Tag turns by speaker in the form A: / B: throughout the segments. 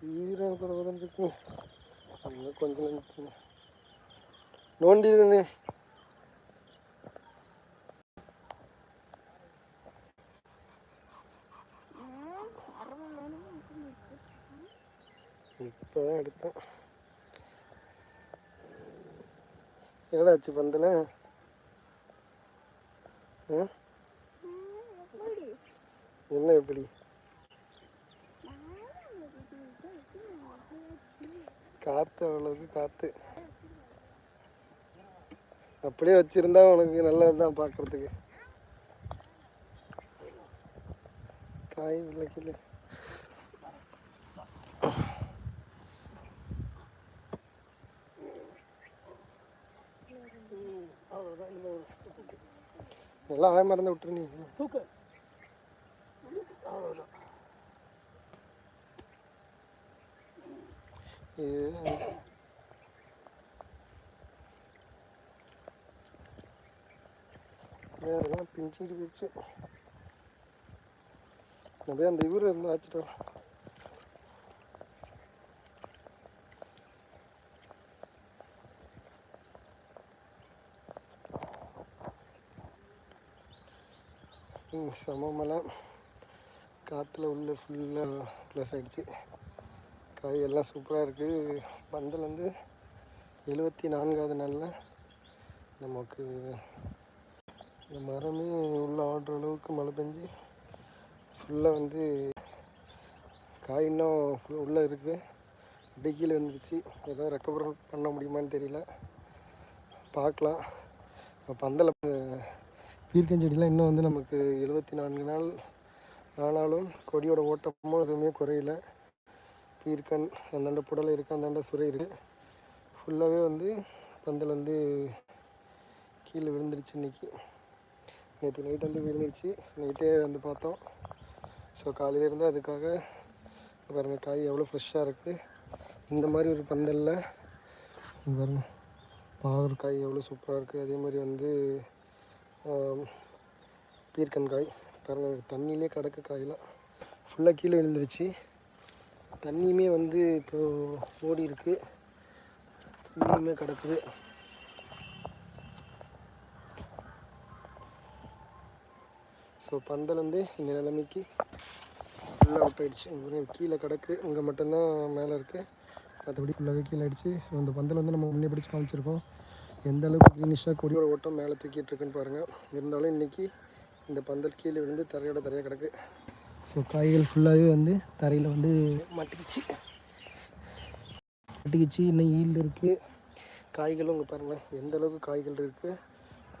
A: ஈரம் பதவதன் இருக்கு. இன்னும் கொஞ்சம். நோண்டிதுண்ணே இப்போதான் எடுத்தேன். என்னடா ஆச்சு பந்தல? என்ன எப்படி? காற்று அவ்வளவு காற்று அப்படியே வச்சிருந்தா உனக்கு நல்லது தான் பார்க்கறதுக்கு காய் விளக்கில நல்லா மறந்து விட்டுரு நீ.
B: தூக்கு.
A: இது வேறெல்லாம் பிஞ்சிட்டு போச்சு அப்படியே அந்த இவரு இருந்து வச்சுட்டோம் சமமெல்லாம் காற்றுல உள்ள ஃபுல்லாக ப்ளஸ் ஆகிடுச்சு காய் எல்லாம் சூப்பராக இருக்குது பந்தல் வந்து எழுபத்தி நான்காவது நாளில் நமக்கு இந்த மரமே உள்ள ஆடுற அளவுக்கு மழை பெஞ்சு ஃபுல்லாக வந்து காய் இன்னும் உள்ளே இருக்குது அப்படியே கீழே வந்துருச்சு ஏதோ ரெக்கவர் பண்ண முடியுமான்னு தெரியல. பார்க்கலாம். இப்போ பந்தல பீர்க்கஞ்செடிலாம் இன்னும் வந்து நமக்கு எழுபத்தி நான்கு நாள் ஆனாலும் கொடியோட ஓட்டமும் எதுவுமே குறையில. பீர்க்கன் அந்தாண்ட புடலை இருக்குது அந்தாண்ட சுரை இருக்குது ஃபுல்லாகவே வந்து பந்தல் வந்து கீழே விழுந்துருச்சு இன்னைக்கு. நேற்று நைட் வந்து விழுந்துருச்சு. நைட்டே வந்து பார்த்தோம். ஸோ காலையிலேருந்து அதுக்காக பாருங்கள் காய் எவ்வளோ ஃப்ரெஷ்ஷாக இருக்குது இந்த மாதிரி ஒரு பந்தலில் இங்க பாருங்க பாகர் காய் எவ்வளோ சூப்பராக இருக்குது அதே மாதிரி வந்து பீர்க்கன் காய். பாருங்கள் தண்ணியிலே கிடக்கு காயெலாம் ஃபுல்லாக கீழே விழுந்துருச்சு. தண்ணியுமே வந்து இப்போ ஓடி இருக்கு தண்ணியுமே கிடக்குது. ஸோ பந்தல் வந்து இந்த நிலைமைக்கு ஃபுல்லாக அவுட் ஆகிடுச்சு கீழே கிடக்கு. இங்கே மட்டும்தான் மேலே இருக்குது மற்றபடி ஃபுல்லாகவே கீழே ஆகிடுச்சு ஸோ அந்த பந்தல் வந்து நம்ம முன்னே பிடிச்சி காமிச்சிருக்கோம். எந்த அளவுக்கு க்ரீனிஷாக கொடியோட ஓட்டம் மேலே தூக்கிட்டு இருக்குன்னு பாருங்கள் இருந்தாலும் இன்றைக்கி இந்த பந்தல் கீழே விழுந்து தரையோட தரையாக கிடக்கு. ஸோ காய்கள் ஃபுல்லாகவே வந்து தரையில் வந்து மாட்டிக்கிச்சு. மாட்டிக்கிச்சு இன்னும் ஈல்டு இருக்குது காய்களும் இங்கே பாருங்கள் எந்த அளவுக்கு காய்கள் இருக்குது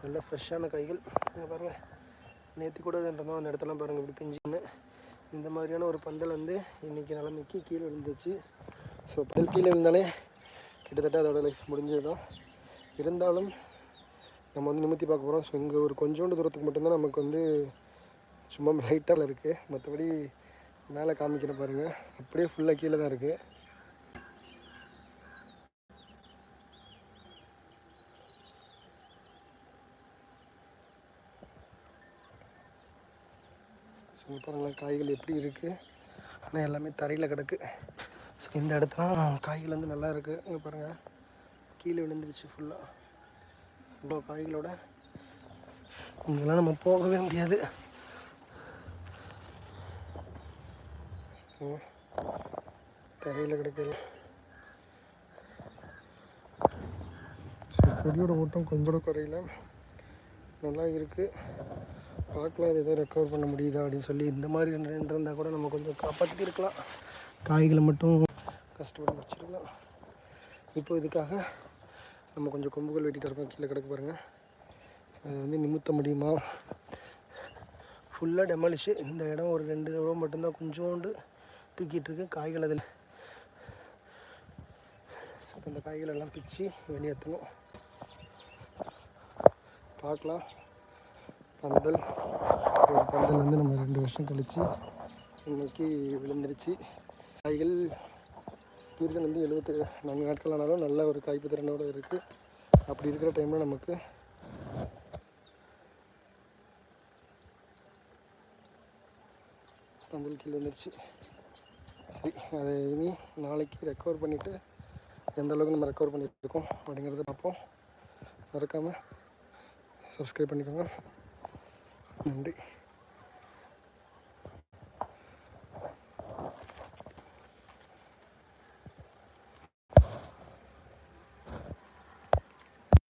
A: நல்லா ஃப்ரெஷ்ஷான காய்கள். இங்கே பாருங்கள் நேற்று கூட இருந்தோம் அந்த இடத்தெல்லாம் பாருங்கள் இப்படி பிஞ்சுன்னு. இந்த மாதிரியான ஒரு பந்தல் வந்து இன்றைக்கி நிலைமைக்கு கீழே விழுந்துச்சு. ஸோ பந்தல் கீழே விழுந்தாலே கிட்டத்தட்ட அதோட லைஃப் முடிஞ்சிடும் இருந்தாலும் நம்ம வந்து நிமித்தி பார்க்க போகிறோம் ஸோ இங்கே ஒரு கொஞ்சோண்டு தூரத்துக்கு மட்டும்தான் நமக்கு வந்து சும்மா லைட்டாக இருக்குது மற்றபடி மேலே காமிக்கிறேன் பாருங்கள் அப்படியே ஃபுல்லாக கீழே தான் இருக்குது ஸோ பாருங்களேன் காய்கள் எப்படி இருக்குது ஆனால் எல்லாமே தரையில் கிடக்கு. ஸோ இந்த இடத்துல காய்கள் வந்து நல்லா இருக்குது இங்கே பாருங்கள் கீழே விழுந்துருச்சு ஃபுல்லாக இவ்வளோ காய்களோட. இங்கெல்லாம் நம்ம போகவே முடியாது. தரையில் கிடைக்கல. ஸோ கொடியோட ஓட்டம் கொஞ்சம் கூட நல்லா இருக்குது பார்க்கலாம் இது எதாவது ரெக்கவர் பண்ண முடியுதா அப்படின்னு சொல்லி இந்த மாதிரி இருந்தால் கூட நம்ம கொஞ்சம் காப்பாற்றிருக்கலாம் காய்களை மட்டும் கஷ்டப்பட்டு முடிச்சிருக்கலாம் இப்போ இதுக்காக நம்ம கொஞ்சம் கொம்புகள் வெட்டிட்டு இருக்கோம். கீழே கிடக்கு பாருங்கள் அது வந்து நிமித்த முடியுமா ஃபுல்லாக டெமாலிஷு இந்த இடம் ஒரு ரெண்டு ரூபா மட்டும்தான் கொஞ்சோண்டு தூக்கிட்டு இருக்கு காய்கள் அதில். ஸோ இப்போ இந்த காய்கள் எல்லாம் பிச்சு வெளியேற்றணும் பார்க்கலாம். பந்தல். ஒரு பந்தல் வந்து நம்ம ரெண்டு வருஷம் கழித்து இன்னைக்கு விழுந்துருச்சு. காய்கள் பீர்கள் வந்து எழுபத்தி நான்கு நாட்கள் ஆனாலும் நல்ல ஒரு காய்ப்பு திறனோட இருக்குது அப்படி இருக்கிற டைமில் நமக்கு பந்தல் கீழே வந்துருச்சு சரி அதை இனி நாளைக்கு ரெக்கவர் பண்ணிவிட்டு எந்த அளவுக்கு நம்ம ரெக்கவர் பண்ணிட்டு இருக்கோம் அப்படிங்கிறத பார்ப்போம். மறக்காமல் சப்ஸ்கிரைப் பண்ணிக்கோங்க. நன்றி.